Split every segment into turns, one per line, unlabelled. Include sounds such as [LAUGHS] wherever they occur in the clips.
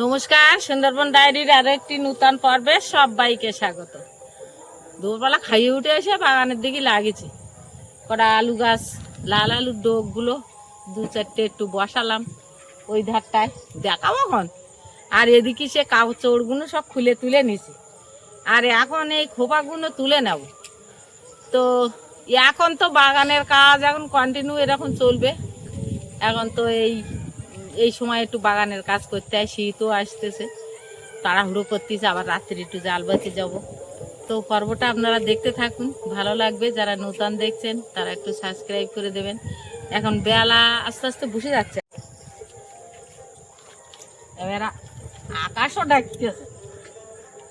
নমস্কার, সুন্দরবন ডায়েরির আরও একটি নূতন পর্বে সবাইকে স্বাগত। দুপুরবেলা খাইয়ে উঠে এসে বাগানের দিকে লাগিয়েছি। কটা আলু গাছ, লাল আলুর ডোকগুলো দু চারটে একটু বসালাম ওই ধারটায়। দেখাবো এখন। আর এদিকে সে কাপড় চোড়গুলো সব খুলে তুলে নিছি আর এখন এই খোপাগুলো তুলে নেব। তো এখন তো বাগানের কাজ এখন কন্টিনিউ এরকম চলবে। এখন তো এই এই সময় একটু বাগানের কাজ করতে হয় শীতও আসতেছে, তাড়াহুড়ো করতেছে, আবার রাত্রি একটু জাল বাতি যাব। তো পর্বটা আপনারা দেখতে থাকুন, ভালো লাগবে, যারা নতুন দেখছেন, তারা একটু সাবস্ক্রাইব করে দেবেন। এখন বেলা আস্তে আস্তে বসে যাচ্ছে। এবার আকাশও ডাকতেছে।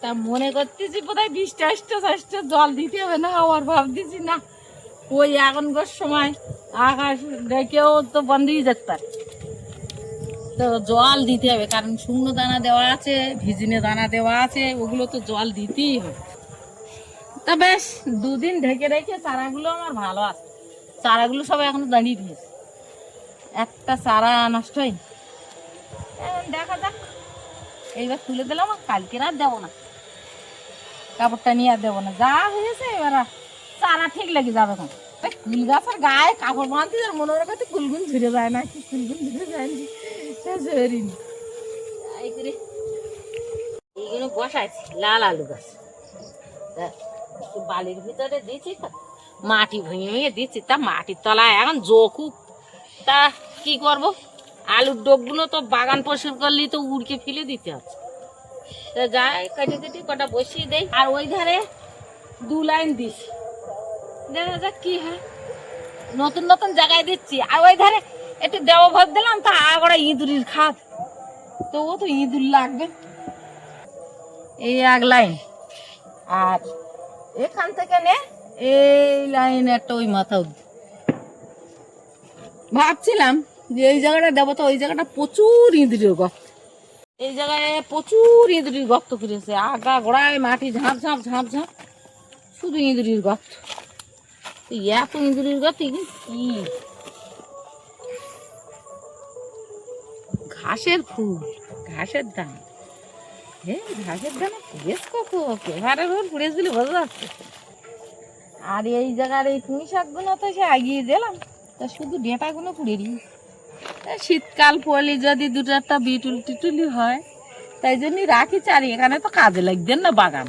তা মনে করতেছি বোধহয় বৃষ্টি আসতে আসতে জল দিতে হবে না, আবার ভাবতেছি না, ওই এখনকার সময় আকাশ ডেকেও তো বন্ধই যেতে পারে। তো জল দিতে হবে, কারণ শুকনো দানা দেওয়া আছে, ভিজিনে দানা দেওয়া আছে, ওগুলো তো জল দিতেই হবে। তা বেশ, দুদিন ঢেকে রেখে চারাগুলো আমার ভালো আছে। চারাগুলো সব এখনও দাঁড়িয়ে দিয়েছে একটা চারা নষ্ট এখন দেখা যাক। এইবার তুলে দিলাম কালকে আর দেবো না। কাপড়টা নিয়ে আর দেবো না। যা হয়েছে, এবার চারা ঠিক লেগে যাবে এখন। কুল গাছের গায়ে কাপড় বাঁধতে মনে হয় কুলগুন ধরে যায় না কি কুলগুন ধরে যায় না এইগুলো বসাইছি, লাল আলু গাছ। বালির ভিতরে মাটি ভেঙে ভেঙে দিচ্ছি তা মাটির তলায় এখন জোকুক তা কি করব? আলুর ডোবগুলো তো বাগান পরিষ্কার করলেই তো উড়কে ফেলে দিতে হচ্ছে তা যাই, কেটে কেটে কটা বসিয়ে দেই। আর ওই ধারে দু লাইন দিস। দেখা যাক কি হয়। নতুন নতুন জায়গায় দিচ্ছি। আর ওই ধারে একটু দেওয়া ভাব দিলাম, তা আগড়া ইঁদুরির খাত। তো ও তো ইঁদুর লাগবে। এই এক লাইন। আর এখান থেকে নে, এই লাইন একটা ওই মাথা অব্দি ভাবছিলাম যে এই জায়গাটা দেবো, তো ওই জায়গাটা প্রচুর ইঁদুরের গর্ত। এই জায়গায় প্রচুর ইঁদুরির গর্ত করেছে আগা গোড়ায় মাটি ঝাঁপ ঝাঁপ ঝাঁপ ঝাঁপ। শুধু ইঁদুরির গর্ত। এত ইঁদুরির গর্ত কি? ঘাসের ফুল, ঘাসের দাম হে ঘাসের দামে পুড়েছ কত পেপারের ওর পুড়েছ দিলে বোঝা যাচ্ছে। আর এই জায়গার এই পুঁই শাকগুলো তো সে আগিয়ে দিলাম। তা শুধু ডেঁটাগুলো পুড়ে দিই শীতকাল পড়লে যদি দুটো একটা বিটুল টিটুলি হয়, তাই জন্যই রাখি চারি। এখানে তো কাজে লাগবেন না বাগান।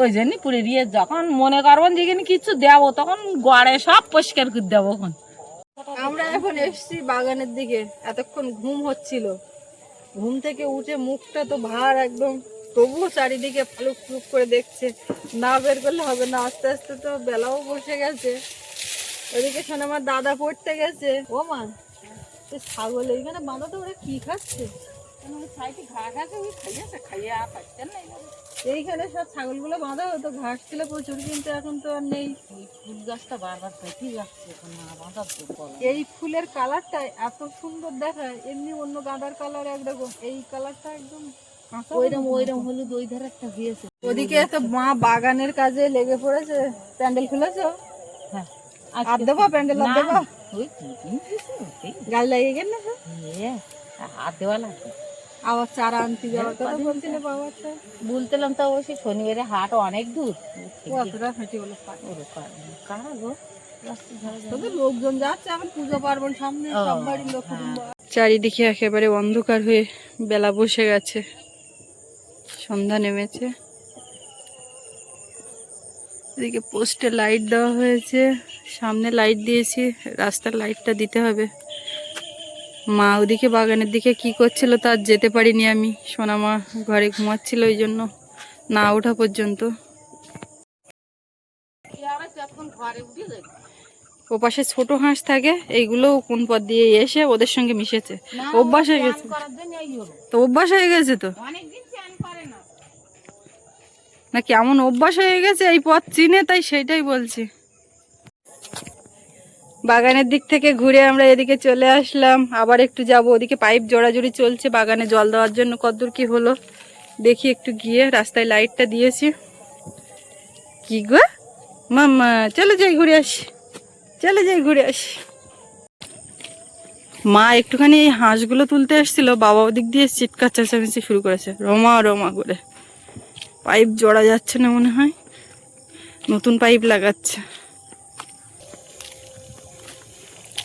ওই জন্যই পুড়ে দিয়ে যখন মনে করবেন যেখানে কিছু দেবো, তখন গড়ে সব পরিষ্কার করে দেবো
আমরা এখন এসছি বাগানের দিকে। এতক্ষণ ঘুম হচ্ছিল। ঘুম থেকে উঠে মুখটা তো ভার একদম। তবুও চারিদিকে ফালুক ফুলুক করে দেখছে। না বের করলে হবে না। আস্তে আস্তে তো বেলাও বসে গেছে। ওদিকে শোন আমার দাদা পড়তে গেছে। ও মা ছাগল, এইখানে বাঁধা তো ওরা কি খাচ্ছে
আছে, ওই খাইয়েছে খাইয়ে পাচ্ছেন না
এইখানে সব ছাগলগুলো বাঁধা হতো ঘাস ছিল প্রচুর কিন্তু এখন তো আর নেই।
ওই ফুল গাছটা বারবার পেকে যাচ্ছে এখন না বাঁধার তো
এই ফুলের কালারটা এত সুন্দর দেখায় এমনি অন্য গাঁদার কালার একরকম এই কালারটা একদম কাঁচা
ওইরকম ওইরকম হলুদ ওই ধারে একটা দিয়েছে
ওদিকে তো মা বাগানের কাজে লেগে পড়েছে। প্যান্ডেল খুলেছো?
হ্যাঁ।
আর দেবা প্যান্ডেল আর দেবা?
ওটাই
গাল না
হাত দেওয়া লাগবে।
আবার চারা আনতে যাওয়ার কথা বলছিলে বাবাটা
বলতেলাম তো। অবশ্যই শনিবারে হাট অনেক দূর।
কতটা হাঁটি বলো
কারা গো? রাস্তা ধারে যাবে?
তবে লোকজন যাচ্ছে এখন পুজো পার্বণ সামনে সব বাড়ির লোক
হ্যাঁ।
চারিদিকে একেবারে অন্ধকার হয়ে বেলা বসে গেছে। সন্ধ্যা নেমেছে। এদিকে পোস্টে লাইট দেওয়া হয়েছে। সামনে লাইট দিয়েছি রাস্তার লাইটটা দিতে হবে। মা ওদিকে বাগানের দিকে কি করছিল তার যেতে পারিনি আমি। সোনা মা ঘরে ঘুমাচ্ছিল ওই জন্য না ওঠা পর্যন্ত। ও পাশে ছোট হাঁস থাকে এইগুলো কোন পথ দিয়ে এসে ওদের সঙ্গে মিশেছে। অভ্যাস হয়ে গেছে। তো অভ্যাস হয়ে গেছে তো?
না।
না কেমন অভ্যাস হয়ে গেছে এই পথ চিনে তাই সেইটাই বলছি। বাগানের দিক থেকে ঘুরে আমরা এদিকে চলে আসলাম। আবার একটু যাব। ওদিকে পাইপ জোড়াজুড়ি চলছে বাগানে জল দেওয়ার জন্য। কতদূর কি হলো দেখি একটু গিয়ে রাস্তায় লাইটটা দিয়েছি। কি গো? মাম্মা, চলে যাই ঘুরে আসি। চলে যাই ঘুরে আসি। মা একটুখানি এই হাঁসগুলো তুলতে এসেছিল বাবা ওদিক দিয়ে চিৎকার চেঁচামেচি শুরু করেছে। রমা রমা করে। পাইপ জোড়া যাচ্ছে না মনে হয়? নতুন পাইপ লাগাচ্ছে।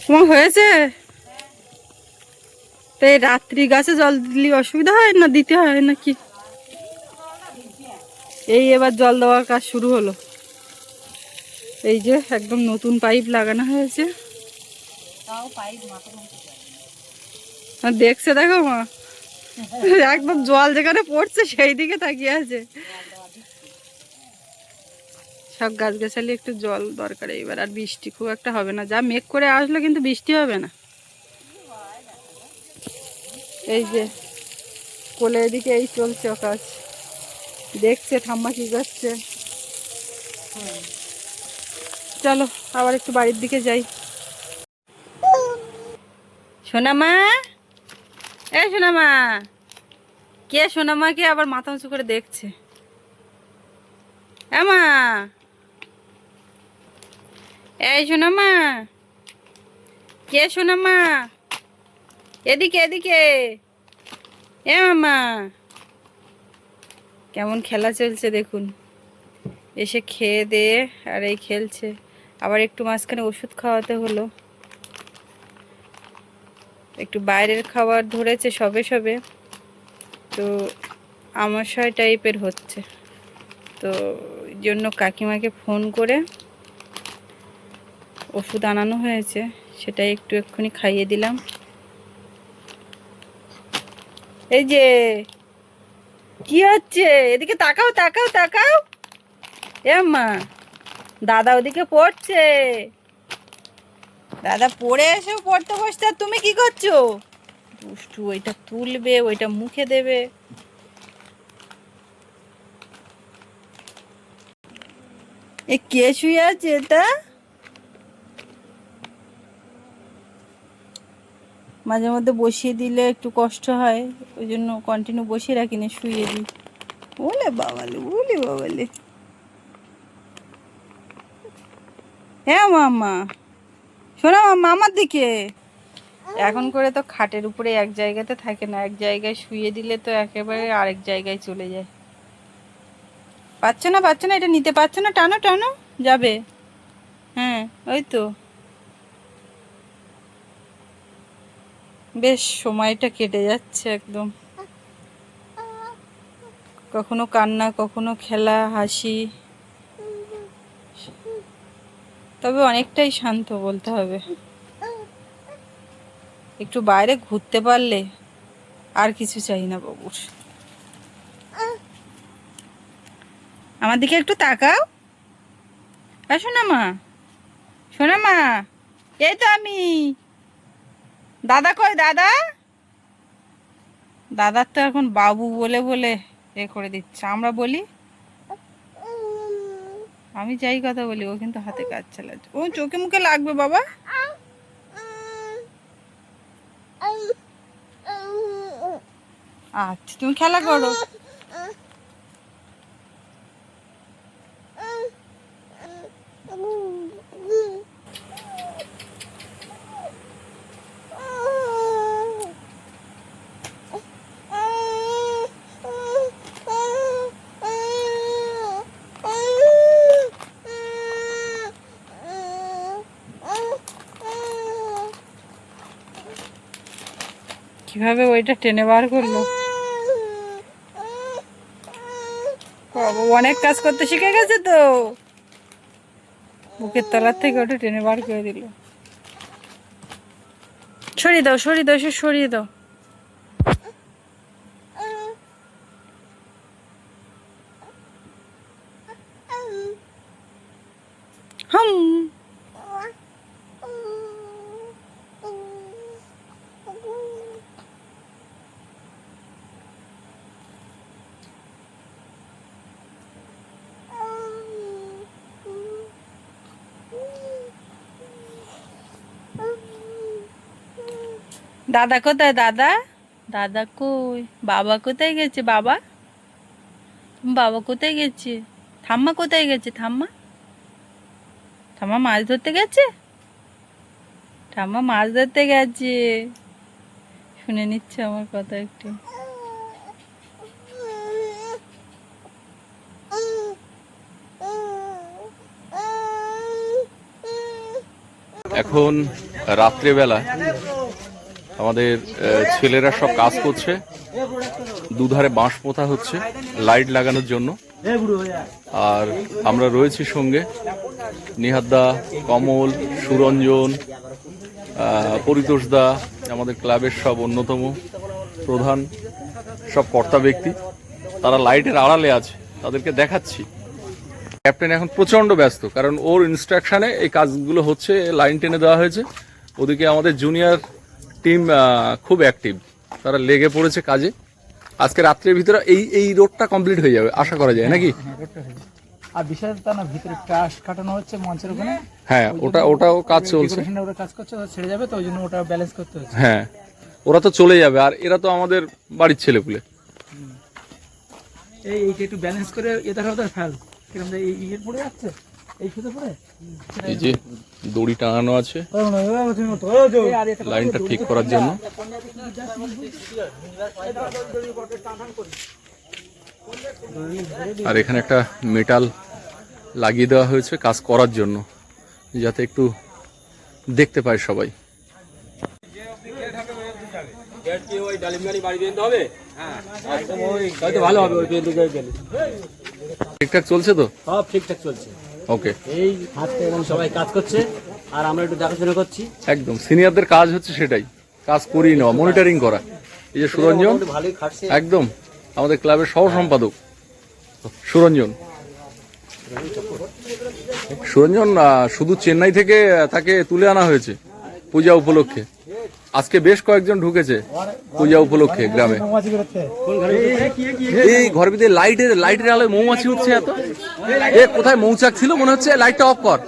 তোমার হয়েছে? তো এই রাত্রি গাছে জল দিলে অসুবিধা হয় না দিতে হয় নাকি এই এবার জল দেওয়ার কাজ শুরু হলো। এই যে একদম নতুন পাইপ লাগানো হয়েছে।
পাইপ মাথা
দেখছে দেখো মা। একদম জল যেখানে পড়ছে সেই দিকে তাকিয়ে আছে। সব গাছ গাছালি একটু জল দরকার এবার আর বৃষ্টি খুব একটা হবে না। যা মেঘ করে আসলো কিন্তু বৃষ্টি হবে না। এই যে কোলে এদিকে এই চলছে কাজ দেখছে ঠাম্মা কি করছে। চলো, আবার একটু বাড়ির দিকে যাই। সোনামা? এ সোনামা! কে সোনামাকে আবার মাথা উঁচু করে দেখছে? এমা এই সোনামা কে সোনামা এদিকে এদিকে। এ মামা। কেমন খেলা চলছে দেখুন। এসে খেয়ে দিয়ে আর এই খেলছে। আবার একটু মাঝখানে ওষুধ খাওয়াতে হলো। একটু বাইরের খাবার ধরেছে সবে সবে। তো আমাশয় টাইপের হচ্ছে। তো জন্য কাকিমাকে ফোন করে ওষুধ আনানো হয়েছে সেটাই একটু এক্ষুনি খাইয়ে দিলাম। এই যে, কি হচ্ছে? এদিকে তাকাও তাকাও তাকাও। এ মা, দাদা ওদিকে পড়ছে। দাদা পড়ে এসে পড়তে বসতে তুমি কি করছ? দুষ্টু, ওইটা তুলবে, ওইটা মুখে দেবে। এ কে শুয়ে আছে এটা? মাঝে মধ্যে বসিয়ে দিলে একটু কষ্ট হয়, ওই জন্য কন্টিনিউ বসিয়ে রাখি না শুয়ে দিই। ওলে বাবালে ওলে বাবালে। হ্যাঁ মামা। শোনো মামা আমার দিকে। এখন করে তো খাটের উপরে এক জায়গাতে থাকে না, এক জায়গায় শুয়ে দিলে তো একেবারে আরেক জায়গায় চলে যায়। পাচ্ছ না পাচ্ছ না, এটা নিতে পারছ না, টানো টানো, যাবে। হ্যাঁ ওই তো। বেশ, সময়টা কেটে যাচ্ছে একদম। কখনো কান্না, কখনো খেলা, হাসি। তবে অনেকটাই শান্ত বলতে হবে। একটু বাইরে ঘুরতে পারলে আর কিছু চাই না বাবুর। আমার দিকে একটু তাকাও। শোনা মা শোনা মা এই তো আমি। দাদা কই, দাদা? দাদার তো এখন বাবু বলে বলে এ করে দিচ্ছে। আমরা বলি? আমি যাই কথা বলি, ও কিন্তু হাতে কাজ চালাচ্ছে। ও চোখে মুখে লাগবে বাবা। আচ্ছা তুমি খেলা করো। কীভাবে ওইটা টেনে বার করল? অনেক কাজ করতে শিখে গেছে তো। বুকের তলার থেকে ওটা টেনে বার করে দিল। সরিয়ে দাও সরিয়ে দাও সে সরিয়ে দাও। দাদা কোথায় দাদা? দাদা কই? বাবা কোথায় গেছে বাবা? বাবা কোথায় গেছে? ঠাম্মা কোথায় গেছে ঠাম্মা? ঠাম্মা মাছ ধরতে গেছে? ঠাম্মা মাছ ধরতে গেছে। শুনে নিচ্ছে আমার কথা একটু।
এখন রাত্রেবেলা আমাদের ছেলেরা সব কাজ করছে। দুধারে বাঁশ পোতা হচ্ছে, লাইট লাগানোর জন্য। আর আমরা রয়েছি সঙ্গে নিহাদ্দা কমল, সুরঞ্জন পরিতোষ দা, আমাদের ক্লাবের সব অন্যতম প্রধান, সব কর্তা ব্যক্তি। তারা লাইটের আড়ালে আছে, তাদেরকে দেখাচ্ছি। ক্যাপ্টেন এখন প্রচণ্ড ব্যস্ত, কারণ ওর ইনস্ট্রাকশনে এই কাজগুলো হচ্ছে, লাইন টেনে দেওয়া হয়েছে। ওদিকে আমাদের জুনিয়র টিম খুব অ্যাক্টিভ তারা লেগে পড়েছে কাজে আজকে রাত্রের ভিতরে এই এই রোডটা কমপ্লিট হয়ে যাবে আশা করা যায় নাকি
হ্যাঁ, হয়ে। আর বিশেষ তা না ভিতরে টাস কাটানো হচ্ছে মঞ্চের ওখানে
হ্যাঁ ওটা ওটাও কাজ চলছে
ওরা কাজ করছে ছেড়ে যাবে তো ওই জন্য ওটা ব্যালেন্স করতে হচ্ছে
হ্যাঁ ওরা তো চলে যাবে আর এরা তো আমাদের বাড়ির ছেলেপুলে
এই এইটা একটু ব্যালেন্স করে এটা ওদের ফেল কীরকম এই ইয়ে পড়ে যাচ্ছে এই সুতো পড়ে
এই যে দড়ি টাঙানো আছে। লাইনটা ঠিক করার জন্য। আর এখানে একটা মেটাল লাগিয়ে দেওয়া হয়েছে কাজ করার জন্য যাতে একটু দেখতে পায় সবাই। ঠিকঠাক চলছে তো?
সব ঠিকঠাক চলছে।
ওকে
এই হাতে এবং সবাই কাজ করছে আর আমরা একটু দেখাশোনা করছি।
একদম। সিনিয়রদের কাজ হচ্ছে সেটাই। কাজ করিয়ে নেওয়া মনিটরিং করা। এই যে সুরঞ্জন
ভালোই খাটছে।
একদম। আমাদের ক্লাবের সহ সম্পাদক সুরঞ্জন সুরঞ্জন শুধু চেন্নাই থেকে তাকে তুলে আনা হয়েছে পূজা উপলক্ষে। আজকে বেশ কয়েকজন ঢুকেছে পূজা উপলক্ষে গ্রামে। এই ঘর ভিতরে লাইটের লাইটের আলোয় মৌমাছি উঠছে এত। এ, কোথায় মৌচাক ছিল? মনে হচ্ছে লাইটটা অফ কর।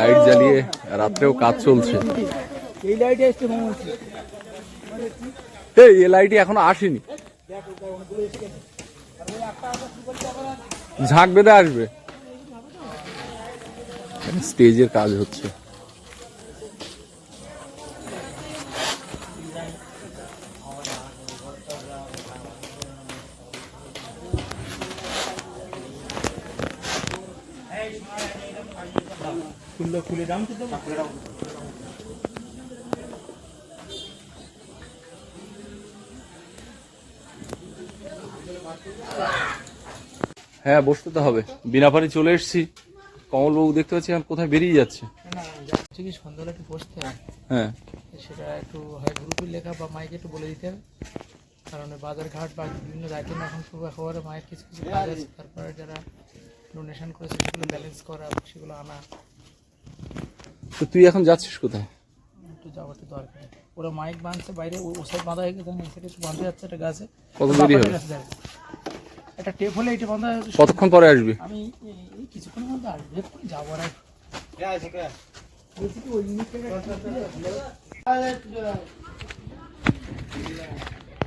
লাইট জ্বালিয়ে রাত্রেও কাজ চলছে।
এই লাইটে
এই লাইটই এখনও আসেনি। ঝাঁক বেঁধে আসবে স্টেজের কাজ হচ্ছে
খুললে খুলে দাম তো
হ্যাঁ বসতে তো হবে। বিনা পানি চলে এসেছি। কমলবাবু দেখতে পাচ্ছি এখন কোথায় বেরিয়ে যাচ্ছে।
না যাচ্ছে কি সন্ধ্যাবেলা একটু বসতে হয়।
হ্যাঁ।
সেটা একটু হয় গ্রুপে লেখা বা মাইকে একটু বলে দিতে হবে। কারণ ওই বা বিভিন্ন এখন মায়ের কিছু কিছু কাজ আছে। তারপরে যারা ডোনেশন করেছে সেগুলো ব্যালেন্স করা সেগুলো আনা।
তো তুই এখন যাচ্ছিস কোথায়?
একটু যাওয়ার তো দরকার ওরা মাইক বাঁধছে বাইরে ও সাইড বাঁধা হয়ে গেছে এই সাইডে একটু বাঁধা যাচ্ছে একটা গাছে
কত দেরি হবে?
টেপ হলে এটা হয়েছে
কতক্ষণ পরে আসবি?
আমি মধ্যে আসব যাব ওই জিনিসটাকে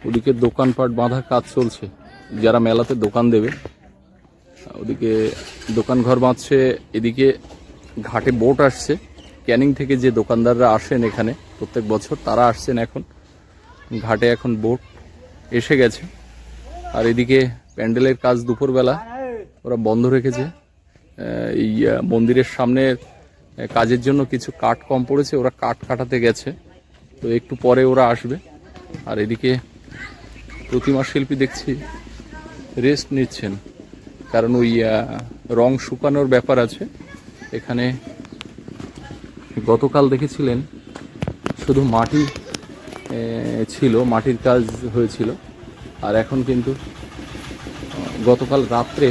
ওদিকে দোকানপাট বাঁধার কাজ চলছে। যারা মেলাতে দোকান দেবে ওদিকে দোকান ঘর বাঁধছে এদিকে ঘাটে বোট আসছে। ক্যানিং থেকে যে দোকানদাররা আসেন এখানে প্রত্যেক বছর তারা আসছেন এখন। ঘাটে এখন বোট এসে গেছে। আর এদিকে প্যান্ডেলের কাজ দুপুরবেলা ওরা বন্ধ রেখেছে। এই মন্দিরের সামনে কাজের জন্য কিছু কাঠ কম পড়েছে, ওরা কাঠ কাটাতে গেছে। তো একটু পরে ওরা আসবে। আর এদিকে প্রতিমা শিল্পী দেখছি রেস্ট নিচ্ছেন। কারণ ওই রং শুকানোর ব্যাপার আছে। এখানে গতকাল দেখেছিলেন, শুধু মাটি ছিল, মাটির কাজ হয়েছিল। আর এখন কিন্তু গতকাল রাত্রে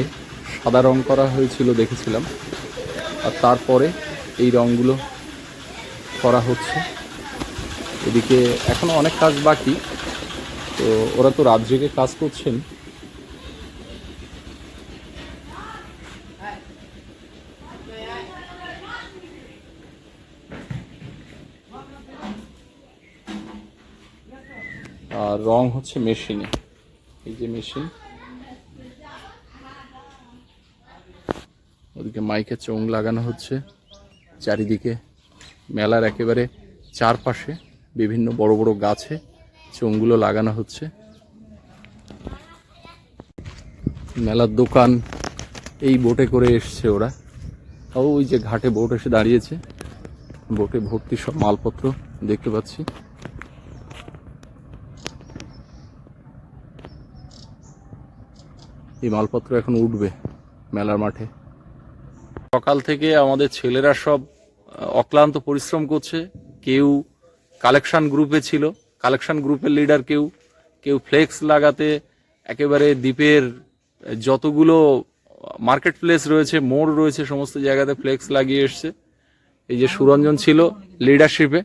সাদা রং করা হয়েছিল দেখেছিলাম। আর তারপরে এই রংগুলো করা হচ্ছে। এদিকে এখনও অনেক কাজ বাকি। তো ওরা তো রাত জেগে কাজ করছেন। আর রং হচ্ছে মেশিনে। এই যে মেশিন। ওদিকে মাইকে চোং লাগানো হচ্ছে। চারিদিকে মেলার একেবারে চারপাশে বিভিন্ন বড় বড় গাছে চোঙগুলো লাগানো হচ্ছে। মেলার দোকান এই বোটে করে এসছে ওরা। ওই যে ঘাটে বোট এসে দাঁড়িয়েছে। বোটে ভর্তি সব মালপত্র দেখতে পাচ্ছি। এই মালপত্র এখন উঠবে মেলার মাঠে। সকাল থেকে আমাদের ছেলেরা সব অক্লান্ত পরিশ্রম করছে। কেউ কালেকশন গ্রুপে ছিল। কালেকশন গ্রুপের লিডার কেউ কেউ ফ্লেক্স লাগাতে একেবারে দ্বীপের যতগুলো মার্কেট প্লেস রয়েছে মোড় রয়েছে সমস্ত জায়গাতে ফ্লেক্স লাগিয়ে এসছে। এই যে সুরঞ্জন ছিল লিডারশিপে।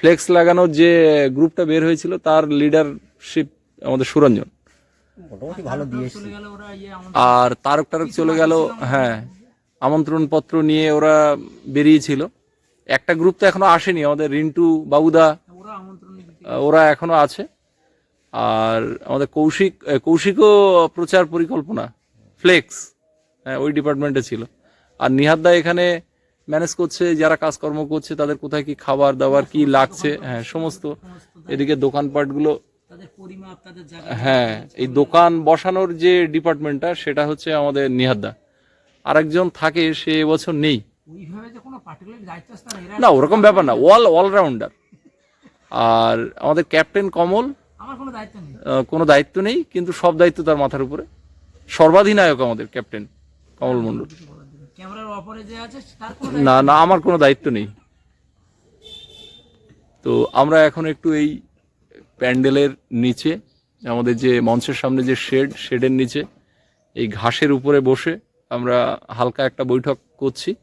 ফ্লেক্স লাগানোর যে গ্রুপটা বের হয়েছিল তার লিডারশিপ আমাদের সুরঞ্জন।
মোটামুটি ভালো
আর তারক টারক চলে গেল হ্যাঁ আমন্ত্রণ পত্র নিয়ে ওরা বেরিয়েছিল। একটা গ্রুপ তো এখনও আসেনি, আমাদের রিন্টু, বাবুদা, ওরা এখনও আছে। আর আমাদের কৌশিক কৌশিকও প্রচার পরিকল্পনা ফ্লেক্স হ্যাঁ ওই ডিপার্টমেন্টে ছিল। আর নিহাদ্দা এখানে ম্যানেজ করছে, যারা কাজকর্ম করছে, তাদের কোথায় কি খাবার দাবার, কি লাগছে হ্যাঁ সমস্ত। এদিকে দোকানপাটগুলো হ্যাঁ এই দোকান বসানোর যে ডিপার্টমেন্টটা সেটা হচ্ছে আমাদের নিহাদ্দা আরেকজন থাকে সে এবছর নেই। না ওরকম ব্যাপার না অল অলরাউন্ডার আর আমাদের ক্যাপ্টেন কমল
কোনো দায়িত্ব নেই।
কিন্তু সব দায়িত্ব তার মাথার উপরে। সর্বাধিনায়ক আমাদের ক্যাপ্টেন কমল মণ্ডল। না না আমার কোনো দায়িত্ব নেই। তো আমরা এখন একটু এই প্যান্ডেলের নিচে আমাদের যে মঞ্চের সামনে যে শেড শেডের নিচে এই ঘাসের উপরে বসে আমরা হালকা একটা বৈঠক করছি।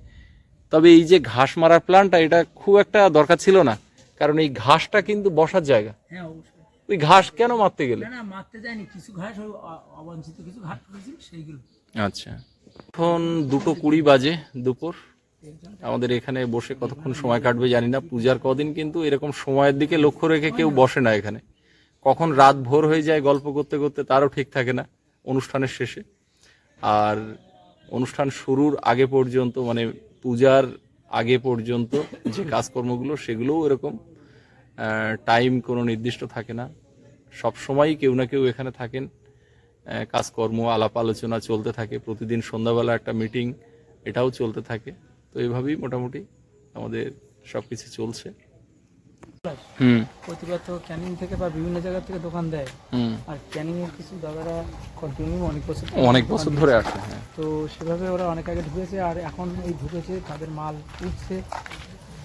তবে এই যে ঘাস মারার প্ল্যানটা এটা খুব একটা দরকার ছিল না। কারণ এই ঘাসটা কিন্তু বসার জায়গা।
হ্যাঁ অবশ্যই।
ওই ঘাস কেন মারতে গেলে?
না মারতে যায়নি। কিছু ঘাস অবাঞ্ছিত কিছু করেছিল সেইগুলো।
আচ্ছা। এখন দুটো কুড়ি বাজে দুপুর। আমাদের এখানে বসে কতক্ষণ সময় কাটবে জানি না। পূজার কদিন কিন্তু এরকম সময়ের দিকে লক্ষ্য রেখে কেউ বসে না এখানে। কখন রাত ভোর হয়ে যায় গল্প করতে করতে তারও ঠিক থাকে না অনুষ্ঠানের শেষে। আর অনুষ্ঠান শুরুর আগে পর্যন্ত মানে পূজার আগে পর্যন্ত যে কাজকর্মগুলো, সেগুলোও এরকম টাইম কোনো নির্দিষ্ট থাকে না। সব সময়ই কেউ না কেউ এখানে থাকেন। কাজকর্ম, আলাপ আলোচনা চলতে থাকে। প্রতিদিন সন্ধ্যাবেলা একটা মিটিং এটাও চলতে থাকে। তো এইভাবেই মোটামুটি আমাদের সব কিছু চলছে।
প্রতিবার তো ক্যানিং থেকে বা বিভিন্ন জায়গা থেকে দোকান দেয়। আর ক্যানিং এর কিছু দাদারা কন্টিনিউ অনেক বছর
অনেক বছর ধরে আসে। হ্যাঁ।
তো সেভাবে ওরা অনেক আগে ঢুকেছে আর এখন এই ঢুকেছে তাদের মাল উঠছে।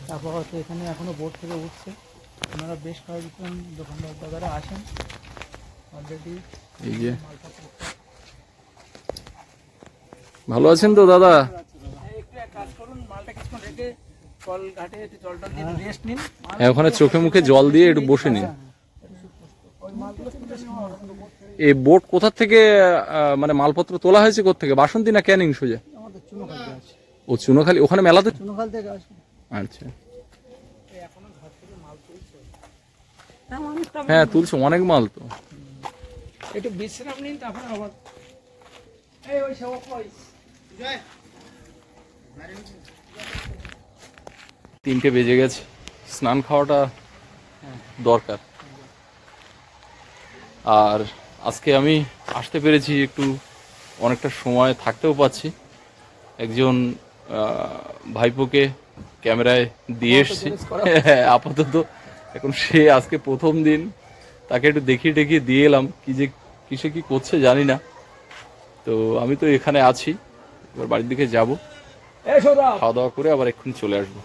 তারপর হয়তো এখানে এখনও বোট থেকে উঠছে। ওনারা বেশ কয়েকজন দোকানদার দাদারা আসেন। অলরেডি
এই যে। ভালো আছেন তো দাদা?
একটু এক কাজ করুন মালটা কিছুক্ষণ রেখে জল ঘাটে একটু জল টল দিয়ে রেস্ট নিন।
হ্যাঁ, ওখানে চোখে মুখে জল দিয়ে একটু বসে নিন। এই বোট কোথা থেকে মানে মালপত্র তোলা হয়েছে থেকে বাসন্তী না ক্যানিং সোজা? ও চুনোখালি ওখানে মেলাতে? আচ্ছা। হ্যাঁ তুলছো অনেক মাল তো।
একটু বিশ্রাম নিন তারপরে আবার। এই ওই সব কই
তিনটে বেজে গেছে। স্নান খাওয়াটা দরকার। আর আজকে আমি আসতে পেরেছি একটু অনেকটা সময় থাকতেও পাচ্ছি একজন ভাইপোকে ক্যামেরায় দিয়ে এসছি। [LAUGHS] হ্যাঁ, আপাতত। এখন সে আজকে প্রথম দিন। তাকে একটু দেখিয়ে টেকিয়ে দিয়ে এলাম। কি যে কিসে কি করছে জানি না। তো আমি তো এখানে আছি। এবার বাড়ির দিকে যাব। খাওয়া দাওয়া করে আবার এক্ষুনি চলে আসব।